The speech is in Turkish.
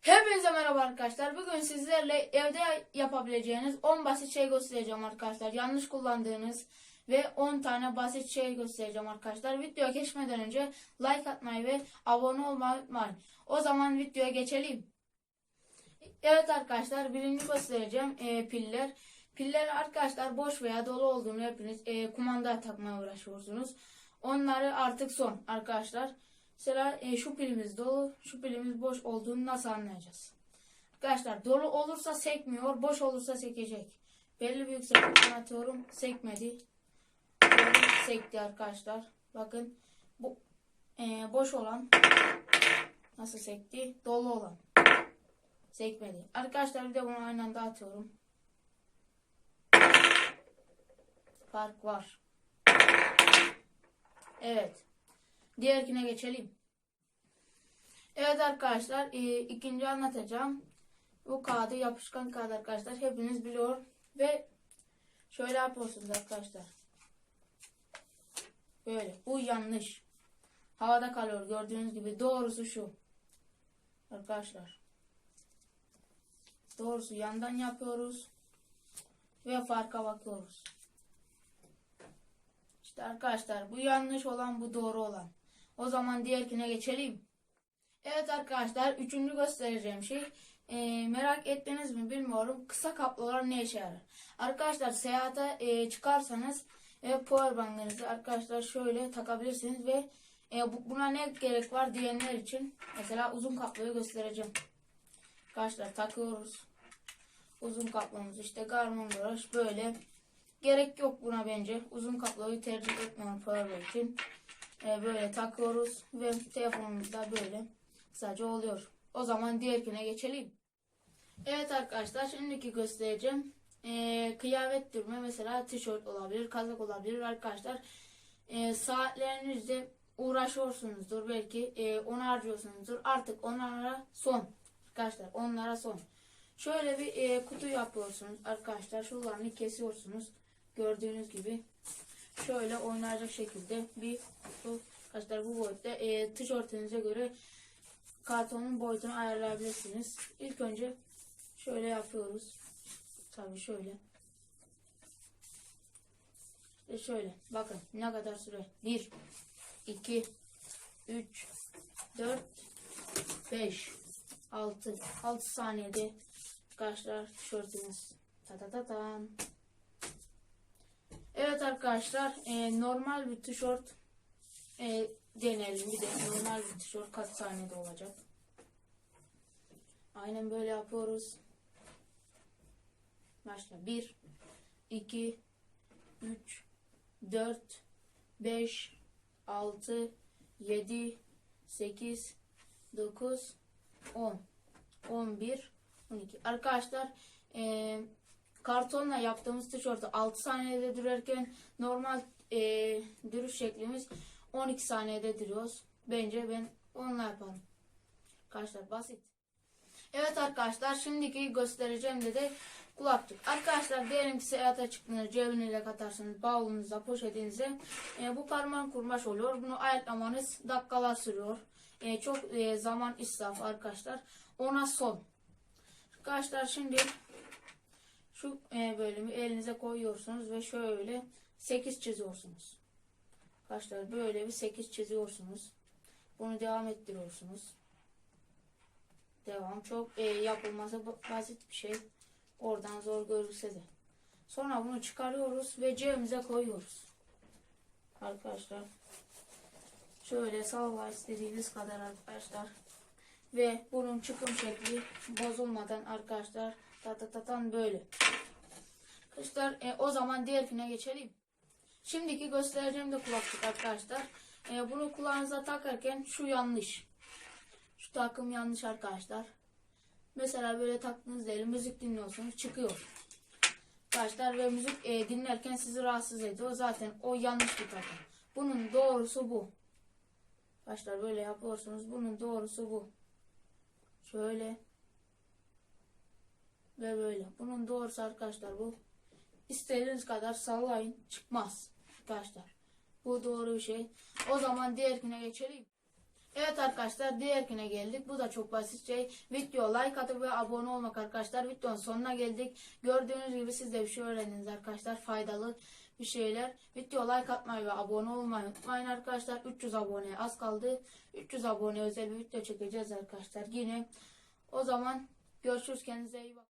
Hepinize merhaba arkadaşlar. Bugün sizlerle evde yapabileceğiniz 10 basit şey göstereceğim arkadaşlar. Yanlış kullandığınız ve 10 tane basit şey göstereceğim arkadaşlar. Videoya geçmeden önce like atmayı ve abone olmayı unutmayın. O zaman videoya geçelim. Evet arkadaşlar birinci göstereceğim e, piller. Piller arkadaşlar boş veya dolu olduğunu hepiniz e, kumandaya takmaya uğraşıyorsunuz. Onları artık son arkadaşlar. Mesela e, şu pilimiz dolu, şu pilimiz boş olduğunu nasıl anlayacağız? Arkadaşlar dolu olursa sekmiyor, boş olursa sekecek. Belli bir yükseklikten atıyorum, sekmedi. Böyle sekti arkadaşlar. Bakın bu e, boş olan nasıl sekti? Dolu olan sekmedi. Arkadaşlar bir de bunu aynı anda atıyorum. Fark var. Evet. Diğerkine geçelim. Evet arkadaşlar e, ikinci anlatacağım. Bu kağıdı yapışkan kağıt arkadaşlar. Hepiniz biliyor. Ve şöyle yapıyorsunuz arkadaşlar. Böyle. Bu yanlış. Havada kalıyor gördüğünüz gibi. Doğrusu şu. Arkadaşlar. Doğrusu yandan yapıyoruz. Ve farka bakıyoruz. İşte arkadaşlar bu yanlış olan bu doğru olan. O zaman diğerkine geçelim. Evet arkadaşlar üçüncü göstereceğim şey e, merak ettiniz mi bilmiyorum kısa kablolar ne işe yarar? Arkadaşlar seyahate e, çıkarsanız e, powerbank'ınızı arkadaşlar şöyle takabilirsiniz ve e, bu- buna ne gerek var diyenler için mesela uzun kabloyu göstereceğim. Arkadaşlar takıyoruz. Uzun kablomuz işte Garmin Brush böyle. Gerek yok buna bence. Uzun kabloyu tercih etmiyorum powerbank için. E, böyle takıyoruz ve telefonumuzda böyle sadece oluyor. O zaman diğerkine geçelim. Evet arkadaşlar şimdiki göstereceğim. E, kıyafet türme mesela tişört olabilir, kazak olabilir arkadaşlar. E, saatlerinizde uğraşıyorsunuzdur belki e, onu harcıyorsunuzdur. Artık onlara son arkadaşlar onlara son. Şöyle bir e, kutu yapıyorsunuz arkadaşlar. Şuralarını kesiyorsunuz. Gördüğünüz gibi şöyle oynayacak şekilde bir kutu arkadaşlar bu boyutta e, tişörtünüze göre kartonun boyutunu ayarlayabilirsiniz. İlk önce şöyle yapıyoruz. Tabii şöyle. İşte şöyle. Bakın ne kadar süre. 1 2 3 4 5 6 6 saniyede arkadaşlar tişörtümüz. Ta ta ta tam. Evet arkadaşlar e, normal bir tişört e, deneyelim. Bir de normal bir tişört kaç saniyede olacak. Aynen böyle yapıyoruz. Başla. 1 2 3 4 5 6 7 8 9 10 11 12 Arkadaşlar e, kartonla yaptığımız tişörtü 6 saniyede dürerken normal e, dürüş şeklimiz 12 saniyede duruyoruz. Bence ben onunla yaparım. Arkadaşlar basit. Evet arkadaşlar şimdiki göstereceğim de de kulaklık. Arkadaşlar diyelim ki seyahate çıktığınız cebinize katarsınız bavulunuza poşetinize. E, bu parmak kurmaş oluyor. Bunu ayıklamanız dakikalar sürüyor. E, çok e, zaman israfı arkadaşlar. Ona son. Arkadaşlar şimdi şu e, bölümü elinize koyuyorsunuz ve şöyle 8 çiziyorsunuz. Arkadaşlar böyle bir 8 çiziyorsunuz. Bunu devam ettiriyorsunuz. Devam. Çok e, yapılması ba- basit bir şey. Oradan zor görülse de. Sonra bunu çıkarıyoruz ve cebimize koyuyoruz. Arkadaşlar. Şöyle salla istediğiniz kadar arkadaşlar. Ve bunun çıkım şekli bozulmadan arkadaşlar ta ta ta tan böyle. Arkadaşlar e, o zaman diğerine geçelim. Şimdiki göstereceğim de kulaklık arkadaşlar. E, bunu kulağınıza takarken şu yanlış. Şu takım yanlış arkadaşlar. Mesela böyle taktığınız değil müzik dinliyorsunuz çıkıyor. Arkadaşlar ve müzik e, dinlerken sizi rahatsız ediyor. Zaten o yanlış bir takım. Bunun doğrusu bu. Arkadaşlar böyle yapıyorsunuz. Bunun doğrusu bu. Şöyle. Ve böyle. Bunun doğrusu arkadaşlar bu. İstediğiniz kadar sallayın. Çıkmaz. Arkadaşlar. Bu doğru bir şey. O zaman diğerine geçelim. Evet arkadaşlar diğerkine geldik. Bu da çok basit şey. Video like atıp ve abone olmak arkadaşlar. Videonun sonuna geldik. Gördüğünüz gibi siz de bir şey öğrendiniz arkadaşlar. Faydalı bir şeyler. Video like atmayı ve abone olmayı unutmayın arkadaşlar. 300 abone az kaldı. 300 abone özel bir video çekeceğiz arkadaşlar. Yine o zaman görüşürüz. Kendinize iyi bakın.